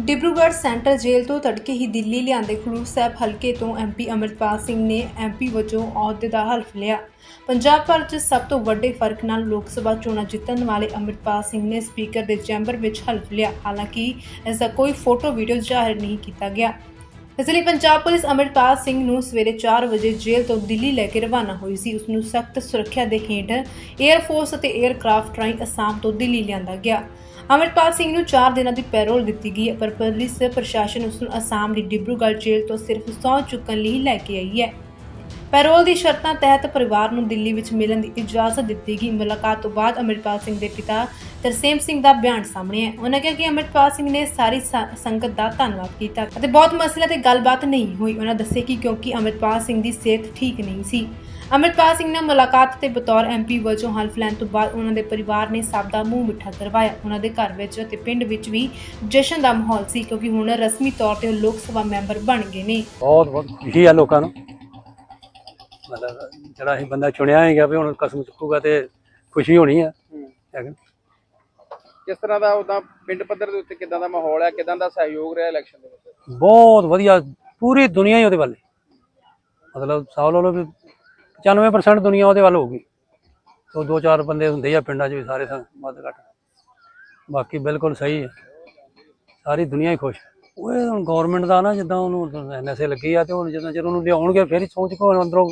Dibrugarh centre ਜੇਲ੍ਹ ਤੋਂ ਤੜਕੇ ਹੀ ਦਿੱਲੀ ਲਿਆਂਦੇ ਖਡੂਰ ਸਾਹਿਬ ਹਲਕੇ ਤੋਂ ਐਮਪੀ ਅਮਰਿਤਪਾਲ ਸਿੰਘ ਨੇ ਐਮਪੀ ਵਜੋਂ ਅਹੁਦੇ ਦਾ ਹਲਫ ਲਿਆ। ਪੰਜਾਬ ਭਰ 'ਚ ਸਭ ਤੋਂ ਵੱਡੇ ਫ਼ਰਕ ਨਾਲ ਲੋਕ ਸਭਾ ਚੋਣਾਂ ਜਿੱਤਣ ਵਾਲੇ ਅਮਰਿਤਪਾਲ ਸਿੰਘ ਨੇ ਸਪੀਕਰ ਦੇ ਚੈਂਬਰ ਵਿੱਚ ਹਲਫ ਲਿਆ। ਹਾਲਾਂਕਿ ਇਸ ਦਾ ਕੋਈ ਫੋਟੋ ਵੀਡੀਓ ਜ਼ਾਹਿਰ ਨਹੀਂ ਕੀਤਾ ਗਿਆ। ਇਸ ਲਈ ਪੰਜਾਬ ਪੁਲਿਸ ਅਮਰਿਤਪਾਲ ਸਿੰਘ ਨੂੰ ਸਵੇਰੇ 4 ਵਜੇ ਜੇਲ੍ਹ ਤੋਂ ਦਿੱਲੀ ਲੈ ਕੇ ਰਵਾਨਾ ਹੋਈ ਸੀ। ਉਸ ਨੂੰ ਸਖਤ ਸੁਰੱਖਿਆ ਦੇ ਹੇਠ 에ਅਰ ਫੋਰਸ ਅਤੇ 에ਅਰਕ੍ਰਾਫਟ ਰਾਹੀਂ ਅਸਾਮ ਤੋਂ ਦਿੱਲੀ ਲਿਆਂਦਾ ਗਿਆ। ਅਮਰਿਤਪਾਲ ਸਿੰਘ ਨੂੰ 4 ਦਿਨਾਂ ਦੀ ਪੈਰੋਲ ਦਿੱਤੀ ਗਈ ਹੈ, ਪਰ ਪੁਲਿਸ ਪ੍ਰਸ਼ਾਸਨ ਉਸ ਨੂੰ ਅਸਾਮ ਦੀ ਡਿਬਰੂਗੜ੍ਹ ਜੇਲ੍ਹ ਤੋਂ ਸਿਰਫ ਸਹੁੰ ਚੁੱਕਣ ਲਈ ਲੈ ਕੇ ਆਈ ਹੈ। ਪੈਰੋਲ ਦੀ ਸ਼ਰਤਾਂ ਤਹਿਤ ਪਰਿਵਾਰ ਨੂੰ ਦਿੱਲੀ ਵਿੱਚ ਮਿਲਣ ਦੀ ਇਜਾਜ਼ਤ ਦਿੱਤੀ ਗਈ। ਮੁਲਾਕਾਤ ਤੋਂ ਬਾਅਦ ਅਮਰਿਤਪਾਲ ਸਿੰਘ ਦੇ ਪਿਤਾ ਤਰਸੇਮ ਸਿੰਘ ਦਾ ਬਿਆਨ ਸਾਹਮਣੇ ਹੈ ਉਹਨਾਂ ਕਿਹਾ ਕਿ ਅਮਰਿਤਪਾਲ ਸਿੰਘ ਨੇ ਸਾਰੀ ਸ- ਸੰਗਤ ਦਾ ਧੰਨਵਾਦ ਕੀਤਾ ਅਤੇ ਬਹੁਤ ਮਸਲੇ ਤੇ ਗੱਲਬਾਤ ਨਹੀਂ ਹੋਈ। ਉਹਨਾਂ ਦੱਸਿਆ ਕਿ ਕਿਉਂਕਿ ਅਮਰਿਤਪਾਲ ਸਿੰਘ ਦੀ ਸਿਹਤ ਠੀਕ ਨਹੀਂ ਸੀ। ਅਮਰਿਤਪਾਲ ਸਿੰਘ ਨੇ ਮੁਲਾਕਾਤ ਤੇ ਬਤੌਰ ਐਮਪੀ ਵਜੋਂ ਹਲਫ ਲੈਣ ਤੋਂ ਬਾਅਦ ਉਹਨਾਂ ਦੇ ਪਰਿਵਾਰ ਨੇ ਸਭ ਦਾ ਮੂੰਹ ਮਿੱਠਾ ਕਰਵਾਇਆ। ਉਹਨਾਂ ਦੇ ਘਰ ਵਿੱਚ ਅਤੇ ਪਿੰਡ ਵਿੱਚ ਵੀ ਜਸ਼ਨ ਦਾ ਮਾਹੌਲ ਸੀ ਕਿਉਂਕਿ ਹੁਣ ਰਸਮੀ ਤੌਰ ਤੇ ਉਹ ਲੋਕ ਸਭਾ ਮੈਂਬਰ ਬਣ ਗਏ ਨੇ। ਬਹੁਤ ਬਹੁਤ ਖੁਸ਼ੀ ਆ ਲੋਕਾਂ ਨੂੰ। ਮਤਲਬ ਜਿਹੜਾ ਅਸੀਂ ਬੰਦਾ ਚੁਣਿਆ ਹੈਗਾ ਵੀ ਹੁਣ ਕਸਮ ਚੁੱਕੂਗਾ ਤੇ ਖੁਸ਼ੀ ਹੋਣੀ ਆ। ਹੈਗਾ। ਕਿਸ ਤਰ੍ਹਾਂ ਦਾ ਉਹਦਾ ਪਿੰਡ ਪੱਧਰ ਦੇ ਉੱਤੇ ਕਿਦਾਂ ਦਾ ਮਾਹੌਲ ਹੈ ਕਿਦਾਂ ਦਾ ਸਹਿਯੋਗ ਰਿਹਾ ਇਲੈਕਸ਼ਨ ਦੇ ਵਿੱਚ? ਬਹੁਤ ਵਧੀਆ ਪੂਰੀ ਦੁਨੀਆ ਹੀ ਉਹਦੇ ਵੱਲ ਹੈ। ਮਤਲਬ ਸਾਹ ਲਓ ਵੀ 95% ਦੁਨੀਆ ਉਹਦੇ ਵੱਲ ਹੋਊਗੀ ਤੋਂ ਦੋ ਚਾਰ ਬੰਦੇ ਹੁੰਦੇ ਆ ਪਿੰਡਾਂ 'ਚ ਵੀ ਸਾਰੇ ਵੱਧ ਘੱਟ। ਬਾਕੀ ਬਿਲਕੁਲ ਸਹੀ ਹੈ ਸਾਰੀ ਦੁਨੀਆ ਹੀ ਖੁਸ਼। ਉਹ ਇਹ ਹੁਣ ਗਵਰਨਮੈਂਟ ਦਾ ਨਾ ਜਿੱਦਾਂ ਉਹਨੂੰ ਐਨਐਸਏ ਲੱਗੀ ਆ ਤੇ ਹੁਣ ਜਦੋਂ ਜਦੋਂ ਉਹਨੂੰ ਲਿਆਉਣਗੇ, ਫਿਰ ਹੀ ਸੋਚ ਕੋ ਅੰਦਰੋਂ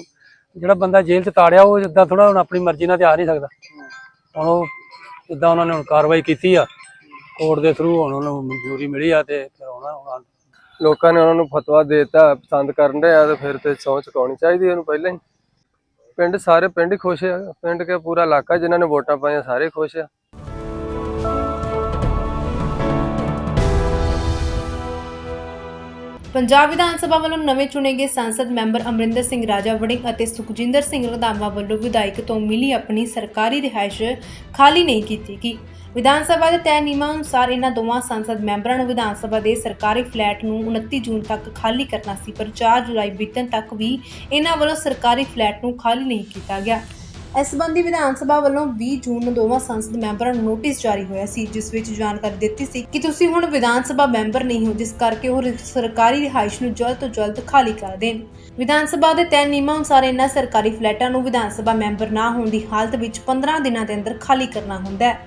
ਜਿਹੜਾ ਬੰਦਾ ਜੇਲ੍ਹ 'ਚ ਤਾੜਿਆ, ਉਹ ਜਿੱਦਾਂ ਥੋੜਾ ਹੁਣ ਆਪਣੀ ਮਰਜ਼ੀ ਨਾਲ ਤੇ ਆ ਨਹੀਂ ਸਕਦਾ। ਹੁਣ ਉਹ ਜਿੱਦਾਂ ਉਹਨਾਂ ਨੇ ਹੁਣ ਕਾਰਵਾਈ ਕੀਤੀ ਆ, ਕੋਰਟ ਦੇ ਥਰੂ ਹੁਣ ਉਹਨੂੰ ਮਨਜ਼ੂਰੀ ਮਿਲੀ ਆ ਤੇ ਫਿਰ ਆਉਣਾ ਹੁਣ ਲੋਕਾਂ ਨੇ ਉਹਨਾਂ ਨੂੰ ਫਤਵਾ ਦੇ ਦਿੱਤਾ, ਪਸੰਦ ਕਰਨ ਡਿਆ ਤੇ ਫਿਰ ਤੇ ਸਹੁੰ ਚੁਕਾਉਣੀ ਚਾਹੀਦੀ ਉਹਨੂੰ ਪਹਿਲਾਂ ਹੀ। ਪਿੰਡ ਸਾਰੇ ਪਿੰਡ ਹੀ ਖੁਸ਼ ਆ, ਪਿੰਡ ਕੇ ਪੂਰਾ ਇਲਾਕਾ ਜਿਨ੍ਹਾਂ ਨੇ ਵੋਟਾਂ ਪਾਈਆਂ ਸਾਰੇ ਖੁਸ਼ ਆ। ਪੰਜਾਬ ਵਿਧਾਨ ਸਭਾ ਵੱਲੋਂ ਨਵੇਂ ਚੁਣੇ ਗਏ ਸੰਸਦ ਮੈਂਬਰ ਅਮਰਿੰਦਰ ਸਿੰਘ ਰਾਜਾ ਵੜਿੰਗ ਅਤੇ ਸੁਖਜਿੰਦਰ ਸਿੰਘ ਰੰਧਾਵਾ ਵੱਲੋਂ ਵਿਧਾਇਕ ਤੋਂ ਮਿਲੀ ਆਪਣੀ ਸਰਕਾਰੀ ਰਿਹਾਇਸ਼ ਖਾਲੀ ਨਹੀਂ ਕੀਤੀ ਗਈ। ਵਿਧਾਨ ਸਭਾ ਦੇ ਤੈਅ ਨਿਯਮਾਂ ਅਨੁਸਾਰ ਇਹਨਾਂ ਦੋਵਾਂ ਸੰਸਦ ਮੈਂਬਰਾਂ ਨੂੰ ਵਿਧਾਨ ਸਭਾ ਦੇ ਸਰਕਾਰੀ ਫਲੈਟ ਨੂੰ 29 ਜੂਨ ਤੱਕ ਖਾਲੀ ਕਰਨਾ ਸੀ, ਪਰ 4 ਜੁਲਾਈ ਬੀਤਣ ਤੱਕ ਵੀ ਇਹਨਾਂ ਵੱਲੋਂ ਸਰਕਾਰੀ ਫਲੈਟ ਨੂੰ ਖਾਲੀ ਨਹੀਂ ਕੀਤਾ ਗਿਆ। ਇਸ ਸੰਬੰਧੀ ਵਿਧਾਨ ਸਭਾ ਵੱਲੋਂ 20 ਜੂਨ ਨੂੰ ਦੋਵਾਂ ਸੰਸਦ ਮੈਂਬਰਾਂ ਨੂੰ ਨੋਟਿਸ ਜਾਰੀ ਹੋਇਆ ਸੀ, ਜਿਸ ਵਿੱਚ ਜਾਣਕਾਰੀ ਦਿੱਤੀ ਸੀ ਕਿ ਤੁਸੀਂ ਹੁਣ ਵਿਧਾਨ ਸਭਾ ਮੈਂਬਰ ਨਹੀਂ ਹੋ, ਜਿਸ ਕਰਕੇ ਉਹ ਸਰਕਾਰੀ ਰਿਹਾਇਸ਼ ਨੂੰ ਜਲਦ ਤੋਂ ਜਲਦ ਖਾਲੀ ਕਰ ਦੇਣ। ਵਿਧਾਨ ਸਭਾ ਦੇ ਤੈਅ ਨਿਯਮਾਂ ਅਨੁਸਾਰ ਇਹਨਾਂ ਸਰਕਾਰੀ ਫਲੈਟਾਂ ਨੂੰ ਵਿਧਾਨ ਸਭਾ ਮੈਂਬਰ ਨਾ ਹੋਣ ਦੀ ਹਾਲਤ ਵਿੱਚ 15 ਦਿਨਾਂ ਦੇ ਅੰਦਰ ਖਾਲੀ ਕਰਨਾ ਹੁੰਦਾ ਹੈ।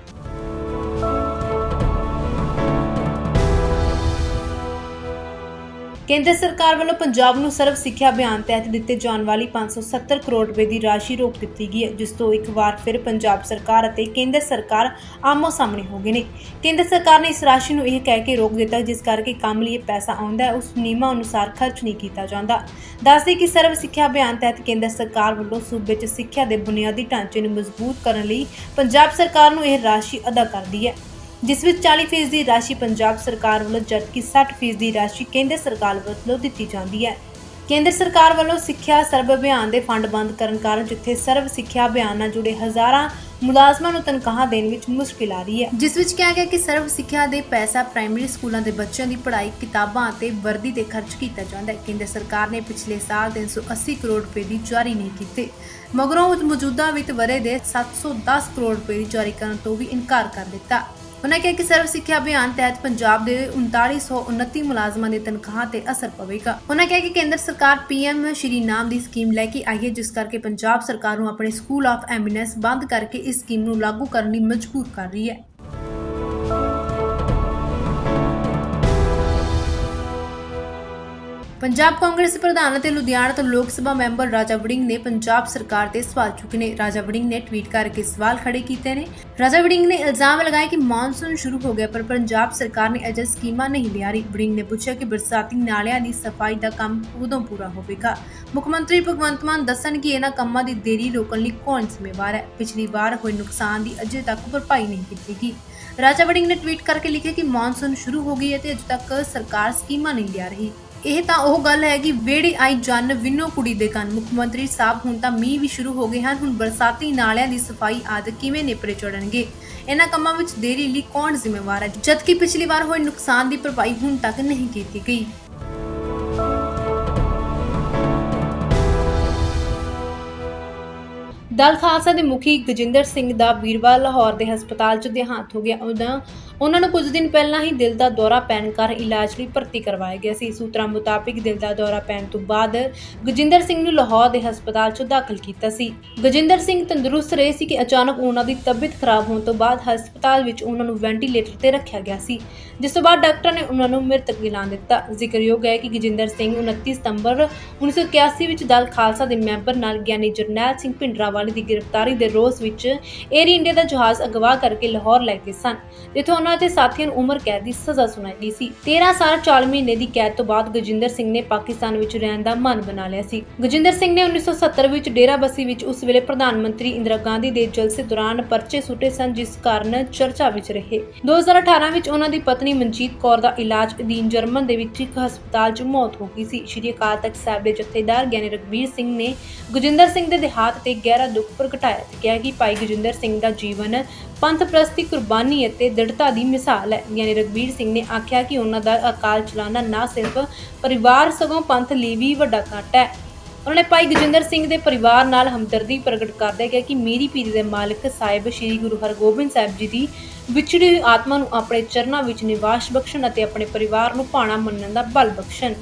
ਕੇਂਦਰ ਸਰਕਾਰ ਵੱਲੋਂ ਪੰਜਾਬ ਨੂੰ ਸਰਵ ਸਿੱਖਿਆ ਅਭਿਆਨ ਤਹਿਤ ਦਿੱਤੇ ਜਾਣ ਵਾਲੀ 570 ਕਰੋੜ ਰੁਪਏ ਦੀ ਰਾਸ਼ੀ ਰੋਕ ਦਿੱਤੀ ਗਈ ਹੈ, ਜਿਸ ਤੋਂ ਇੱਕ ਵਾਰ ਫਿਰ ਪੰਜਾਬ ਸਰਕਾਰ ਅਤੇ ਕੇਂਦਰ ਸਰਕਾਰ ਆਮੋ ਸਾਹਮਣੇ ਹੋ ਗਏ ਨੇ। ਕੇਂਦਰ ਸਰਕਾਰ ਨੇ ਇਸ ਰਾਸ਼ੀ ਨੂੰ ਇਹ ਕਹਿ ਕੇ ਰੋਕ ਦਿੱਤਾ, ਜਿਸ ਕਰਕੇ ਕੰਮ ਲਈ ਪੈਸਾ ਆਉਂਦਾ ਹੈ, ਉਸ ਨਿਯਮਾਂ ਅਨੁਸਾਰ ਖਰਚ ਨਹੀਂ ਕੀਤਾ ਜਾਂਦਾ। ਦੱਸਦੇ ਕਿ ਸਰਵ ਸਿੱਖਿਆ ਅਭਿਆਨ ਤਹਿਤ ਕੇਂਦਰ ਸਰਕਾਰ ਵੱਲੋਂ ਸੂਬੇ 'ਚ ਸਿੱਖਿਆ ਦੇ ਬੁਨਿਆਦੀ ਢਾਂਚੇ ਨੂੰ ਮਜ਼ਬੂਤ ਕਰਨ ਲਈ ਪੰਜਾਬ ਸਰਕਾਰ ਨੂੰ ਇਹ ਰਾਸ਼ੀ ਅਦਾ ਕਰਦੀ ਹੈ। ਜਿਸ ਵਿੱਚ 40% ਦੀ ਰਾਸ਼ੀ ਪੰਜਾਬ ਸਰਕਾਰ ਵੱਲੋਂ ਜਦਕਿ 60% ਦੀ ਰਾਸ਼ੀ ਕੇਂਦਰ ਸਰਕਾਰ ਵੱਲੋਂ ਦਿੱਤੀ ਜਾਂਦੀ ਹੈ। ਕੇਂਦਰ ਸਰਕਾਰ ਵੱਲੋਂ ਸਿੱਖਿਆ ਸਰਬ ਅਭਿਆਨ ਦੇ ਫੰਡ ਬੰਦ ਕਰਨ ਕਾਰਨ ਜਿੱਥੇ ਸਰਵ ਸਿੱਖਿਆ ਅਭਿਆਨ ਨਾਲ ਜੁੜੇ ਹਜ਼ਾਰਾਂ ਮੁਲਾਜ਼ਮਾਂ ਨੂੰ ਤਨਖਾਹਾਂ ਦੇਣ ਵਿੱਚ ਮੁਸ਼ਕਿਲ ਆ ਰਹੀ ਹੈ। ਜਿਸ ਵਿੱਚ ਕਿਹਾ ਗਿਆ ਕਿ ਸਰਵ ਸਿੱਖਿਆ ਦੇ ਪੈਸਾ ਪ੍ਰਾਇਮਰੀ ਸਕੂਲਾਂ ਦੇ ਬੱਚਿਆਂ ਦੀ ਪੜ੍ਹਾਈ, ਕਿਤਾਬਾਂ ਅਤੇ ਵਰਦੀ ਤੇ ਖਰਚ ਕੀਤਾ ਜਾਂਦਾ ਹੈ। ਕੇਂਦਰ ਸਰਕਾਰ ਨੇ ਪਿਛਲੇ ਸਾਲ 380 ਕਰੋੜ ਰੁਪਏ ਦੀ ਜਾਰੀ ਨਹੀਂ ਕੀਤੇ। ਮਗਰੋਂ ਮੌਜੂਦਾ ਵਿੱਤ ਵਰੇ ਦੇ 710 ਕਰੋੜ ਰੁਪਏ ਦੀ ਜਾਰੀ ਕਰਨ ਤੋਂ ਵੀ ਇਨਕਾਰ ਕਰ ਦਿੱਤਾ। ਉਨ੍ਹਾਂ ਕਿਹਾ ਕਿ ਸਰਵ ਸਿੱਖਿਆ ਅਭਿਆਨ ਤਹਿਤ ਪੰਜਾਬ ਦੇ 3929 ਮੁਲਾਜ਼ਮਾਂ ਦੀ ਤਨਖਾਹ ਤੇ ਅਸਰ ਪਵੇਗਾ। ਉਹਨਾਂ ਕਿਹਾ ਕਿ ਕੇਂਦਰ ਸਰਕਾਰ ਪੀਐਮ ਸ਼੍ਰੀ ਨਾਮ ਦੀ ਸਕੀਮ ਲੈ ਕੇ ਆਈ ਹੈ, ਜਿਸ ਕਰਕੇ ਪੰਜਾਬ ਸਰਕਾਰ ਨੂੰ ਆਪਣੇ ਸਕੂਲ ਆਫ ਐਮਿਨੈਂਸ ਬੰਦ ਕਰਕੇ ਇਸ ਸਕੀਮ ਨੂੰ ਲਾਗੂ ਕਰਨ ਲਈ ਮਜਬੂਰ ਕਰ ਰਹੀ ਹੈ। ਪੰਜਾਬ ਕਾਂਗਰਸ ਪ੍ਰਧਾਨ ਅਤੇ ਲੁਧਿਆਣਾ ਤੋਂ ਲੋਕ ਸਭਾ ਮੈਂਬਰ ਰਾਜਾ ਵੜਿੰਗ ਨੇ ਪੰਜਾਬ ਸਰਕਾਰ ਤੇ ਸਵਾਲ ਚੁੱਕੇ ਨੇ ਰਾਜਾ ਵੜਿੰਗ ਨੇ ਟਵੀਟ ਕਰਕੇ ਸਵਾਲ ਖੜੇ ਕੀਤੇ ਨੇ। ਰਾਜਾ ਵੜਿੰਗ ਨੇ ਇਲਜ਼ਾਮ ਲਗਾਇਆ ਕਿ ਮੌਨਸੂਨ ਸ਼ੁਰੂ ਹੋ ਗਿਆ, ਪਰ ਪੰਜਾਬ ਸਰਕਾਰ ਨੇ ਅਜੇ ਸਕੀਮਾਂ ਨਹੀਂ ਲਿਆ ਰਹੀ ਵੜਿੰਗ ਨੇ ਪੁੱਛਿਆ ਕਿ ਬਰਸਾਤੀ ਨਾਲਿਆਂ ਦੀ ਸਫ਼ਾਈ ਦਾ ਕੰਮ ਉਦੋਂ ਪੂਰਾ ਹੋਵੇਗਾ? ਮੁੱਖ ਮੰਤਰੀ ਭਗਵੰਤ ਮਾਨ ਦੱਸਣ ਕਿ ਇਹਨਾਂ ਕੰਮਾਂ ਦੀ ਦੇਰੀ ਰੋਕਣ ਲਈ ਕੌਣ ਜ਼ਿੰਮੇਵਾਰ ਹੈ? ਪਿਛਲੀ ਵਾਰ ਹੋਏ ਨੁਕਸਾਨ ਦੀ ਅਜੇ ਤੱਕ ਭਰਪਾਈ ਨਹੀਂ ਕੀਤੀ ਗਈ। ਰਾਜਾ ਵੜਿੰਗ ਨੇ ਟਵੀਟ ਕਰਕੇ ਲਿਖਿਆ ਕਿ ਮੌਨਸੂਨ ਸ਼ੁਰੂ ਹੋ ਗਈ ਹੈ ਤੇ ਅਜੇ ਤੱਕ ਸਰਕਾਰ ਸਕੀਮਾਂ ਨਹੀਂ ਲਿਆ ਰਹੀ। ਇਹ ਤਾਂ ਉਹ ਗੱਲ ਹੈ ਕਿ ਵੇੜੇ ਆਈ ਜਨ ਵਿਨੋ ਕੁੜੀ ਦੇ ਕੰਨ। ਮੁੱਖ ਮੰਤਰੀ ਸਾਹਿਬ, ਹੁਣ ਤਾਂ ਮੀਂਹ ਵੀ ਸ਼ੁਰੂ ਹੋ ਗਏ ਹਨ। ਹੁਣ ਬਰਸਾਤੀ ਨਾਲਿਆਂ ਦੀ ਸਫ਼ਾਈ ਆਦਿ ਕਿਵੇਂ ਨੇਪਰੇ ਚੜਨਗੇ ਇਹਨਾਂ ਕੰਮਾਂ ਵਿੱਚ ਦੇਰੀ ਲਈ ਕੌਣ ਜ਼ਿੰਮੇਵਾਰ ਹੈ? ਜਦਕਿ ਪਿਛਲੀ ਵਾਰ ਹੋਏ ਨੁਕਸਾਨ ਦੀ ਭਰਪਾਈ ਹੁਣ ਤੱਕ ਨਹੀਂ ਕੀਤੀ ਗਈ। ਦਲ ਖਾਲਸਾ ਦੇ ਮੁਖੀ ਗਜਿੰਦਰ ਸਿੰਘ ਦਾ ਵੀਰਵਾਰ ਲਾਹੌਰ ਦੇ ਹਸਪਤਾਲ 'ਚ ਦੇਹਾਂਤ ਹੋ ਗਿਆ। ਉਹਨਾਂ ਉਹਨਾਂ ਨੂੰ ਕੁਝ ਦਿਨ ਪਹਿਲਾਂ ਹੀ ਦਿਲ ਦਾ ਦੌਰਾ ਪੈਣ ਕਾਰਨ ਇਲਾਜ ਲਈ ਭਰਤੀ ਕਰਵਾਇਆ ਗਿਆ ਸੀ। ਸੂਤਰਾਂ ਮੁਤਾਬਿਕ ਦਿਲ ਦਾ ਦੌਰਾ ਪੈਣ ਤੋਂ ਬਾਅਦ ਗਜਿੰਦਰ ਸਿੰਘ ਨੂੰ ਲਾਹੌਰ ਦੇ ਹਸਪਤਾਲ 'ਚ ਦਾਖਲ ਕੀਤਾ ਸੀ। ਗਜਿੰਦਰ ਸਿੰਘ ਤੰਦਰੁਸਤ ਰਹੇ ਸੀ ਕਿ ਅਚਾਨਕ ਉਹਨਾਂ ਦੀ ਤਬੀਅਤ ਖਰਾਬ ਹੋਣ ਤੋਂ ਬਾਅਦ ਹਸਪਤਾਲ ਵਿੱਚ ਉਹਨਾਂ ਨੂੰ ਵੈਂਟੀਲੇਟਰ ਤੇ ਰੱਖਿਆ ਗਿਆ ਸੀ। ਜਿਸ ਤੋਂ ਬਾਅਦ ਡਾਕਟਰ ਨੇ ਉਹਨਾਂ ਨੂੰ ਮ੍ਰਿਤਕ ਐਲਾਨ ਦਿੱਤਾ। ਜ਼ਿਕਰਯੋਗ ਹੈ ਕਿ ਗਜਿੰਦਰ ਸਿੰਘ 29 ਸਤੰਬਰ 1981 ਵਿੱਚ ਦਲ ਖਾਲਸਾ ਦੇ ਮੈਂਬਰ ਨਾਲ ਗਿਆਨੀ ਜਰਨੈਲ ਸਿੰਘ ਭਿੰਡਰਾਵਾਲੇ ਦੀ ਗ੍ਰਿਫਤਾਰੀ ਦੇ ਰੋਸ ਵਿੱਚ 에ਅਰ ਇੰਡੀਆ ਦਾ ਜਹਾਜ਼ ਅਗਵਾ ਕਰਕੇ ਲਾਹੌਰ ਲੈ ਗਏ ਸਨ। ਜਿੱਥੋਂ ਉਹਨਾਂ ਤੇ ਸਾਥੀਆਂ ਨੂੰ ਉਮਰ ਕੈਦ ਦੀ ਸਜ਼ਾ ਸੁਣਾਈ ਗਈ ਸੀ। 13 ਸਾਲ 4 ਮਹੀਨੇ ਦੀ ਕੈਦ ਤੋਂ ਬਾਅਦ ਗਜਿੰਦਰ ਸਿੰਘ ਨੇ ਪਾਕਿਸਤਾਨ ਵਿੱਚ ਰਹਿਣ ਦਾ ਮਨ ਬਣਾ ਲਿਆ ਸੀ। ਗਜਿੰਦਰ ਸਿੰਘ ਨੇ 1970 ਵਿੱਚ ਡੇਰਾਬੱਸੀ ਵਿੱਚ ਉਸ ਵੇਲੇ ਪ੍ਰਧਾਨ ਮੰਤਰੀ ਇੰਦਰਾ ਗਾਂਧੀ ਦੇ ਜਲਸੇ ਦੌਰਾਨ ਪਰਚੇ ਸੁੱਟੇ ਸਨ, ਜਿਸ ਕਾਰਨ ਚਰਚਾ ਵਿੱਚ ਰਹੇ। 2018 ਵਿੱਚ ਉਹਨਾਂ ਦੀ ਪਤਨੀ ਮਨਜੀਤ ਕੌਰ ਦਾ ਇਲਾਜ ਅਧੀਨ ਜਰਮਨ ਦੇ ਵਿੱਚ ਇੱਕ ਹਸਪਤਾਲ 'ਚ ਮੌਤ ਹੋ ਗਈ ਸੀ। ਸ਼੍ਰੀ ਅਕਾਲ ਤਖਤ ਸਾਹਿਬ ਦੇ ਜਥੇਦਾਰ ਗਿਆਨੀ ਰਗਵੀਰ ਸਿੰਘ ਨੇ ਗਜਿੰਦਰ ਸਿੰਘ ਦੇ ਦੇਹਾਂਤ ਤੇ ਗਹਿਰਾ ਦੁੱਖ ਪ੍ਰਗਟਾਇਆ ਤੇ ਕਿਹਾ ਕਿ ਭਾਈ ਗਜਿੰਦਰ ਸਿੰਘ ਦਾ ਜੀਵਨ ਪੰਥ ਪ੍ਰਸਤੀ ਕੁਰਬਾਨੀ ਅਤੇ ਦ੍ਰਿੜਤਾ ਦੀ ਮਿਸਾਲ ਹੈ। ਯਾਨੀ ਰਗਵੀਰ ਸਿੰਘ ਨੇ ਆਖਿਆ ਕਿ ਉਹਨਾਂ ਦਾ ਅਕਾਲ ਚਲਾਣਾ ਨਾ ਸਿਰਫ ਪਰਿਵਾਰ ਸਗੋਂ ਪੰਥ ਲਈ ਵੀ ਵੱਡਾ ਘਾਟਾ ਹੈ। ਉਹਨਾਂ ਨੇ ਭਾਈ ਗਜਿੰਦਰ ਸਿੰਘ ਦੇ ਪਰਿਵਾਰ ਨਾਲ ਹਮਦਰਦੀ ਪ੍ਰਗਟ ਕਰਦੇ ਕਿਹਾ ਕਿ ਮੇਰੀ ਪੀਰੀ ਦੇ ਮਾਲਕ ਸਾਹਿਬ ਸ੍ਰੀ ਗੁਰੂ ਹਰਗੋਬਿੰਦ ਸਾਹਿਬ ਜੀ ਦੀ ਵਿਛੜੀ ਹੋਈ ਆਤਮਾ ਨੂੰ ਆਪਣੇ ਚਰਨਾਂ ਵਿੱਚ ਨਿਵਾਸ ਬਖਸ਼ਣ ਅਤੇ ਆਪਣੇ ਪਰਿਵਾਰ ਨੂੰ ਭਾਣਾ ਮੰਨਣ ਦਾ ਬਲ ਬਖਸ਼ਣ।